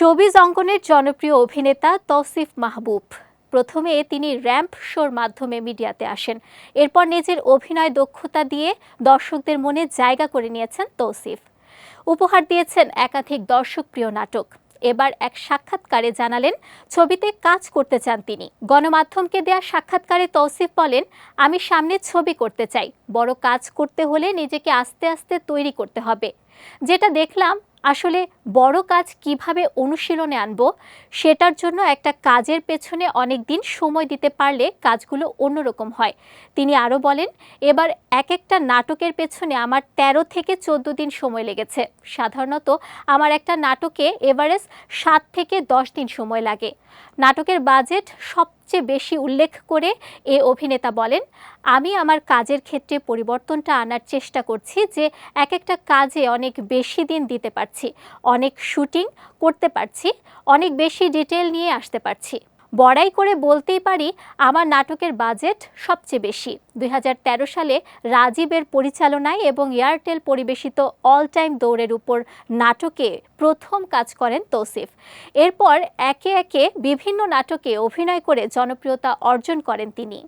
Showbiz অঙ্গনের জনপ্রিয় অভিনেতা তৌসিফ মাহবুব। প্রথমে তিনি র্যাম্প শোর মাধ্যমে মিডিয়াতে আসেন। এরপর নিজের অভিনয় দক্ষতা দিয়ে দর্শকদের মনে জায়গা করে নিয়েছেন তৌসিফ। উপহার দিয়েছেন একাধিক দর্শকপ্রিয় নাটক। এবার এক সাক্ষাৎকারে জানালেন, ছবিতে কাজ করতে চান তিনি। গণমাধ্যমকে দেয়া সাক্ষাৎকারে তৌসিফ বলেন, আমি সামনে ছবি করতে চাই। বড় কাজ করতে হলে নিজেকে আস্তে আস্তে তৈরি করতে হবে। যেটা দেখলাম আসলে বড় কাজ কীভাবে অনুশীলনে আনব, সেটার জন্য একটা কাজের পেছনে অনেক দিন সময় দিতে পারলে কাজগুলো অন্যরকম হয়। তিনি আরও বলেন, এবার এক একটা নাটকের পেছনে আমার ১৩ থেকে চোদ্দ দিন সময় লেগেছে। সাধারণত আমার একটা নাটকে এভারেজ সাত থেকে দশ দিন সময় লাগে। নাটকের বাজেট সবচেয়ে বেশি উল্লেখ করে এ অভিনেতা বলেন, আমি আমার কাজের ক্ষেত্রে পরিবর্তনটা আনার চেষ্টা করছি যে এক একটা কাজে অনেক বেশি দিন দিতে পারছি অনেক শুটিং করতে পারছি, অনেক বেশি ডিটেল নিয়ে আসতে পারছি। বড়াই করে বলতেই পারি, আমার নাটকের বাজেট সবচেয়ে বেশি। দুই হাজার তেরো সালে রাজীবের পরিচালনায় এবং এয়ারটেল পরিবেশিত অল টাইম দৌড়ের উপর নাটকে প্রথম কাজ করেন তৌসিফ। এরপর একে একে বিভিন্ন নাটকে অভিনয় করে জনপ্রিয়তা অর্জন করেন তিনি।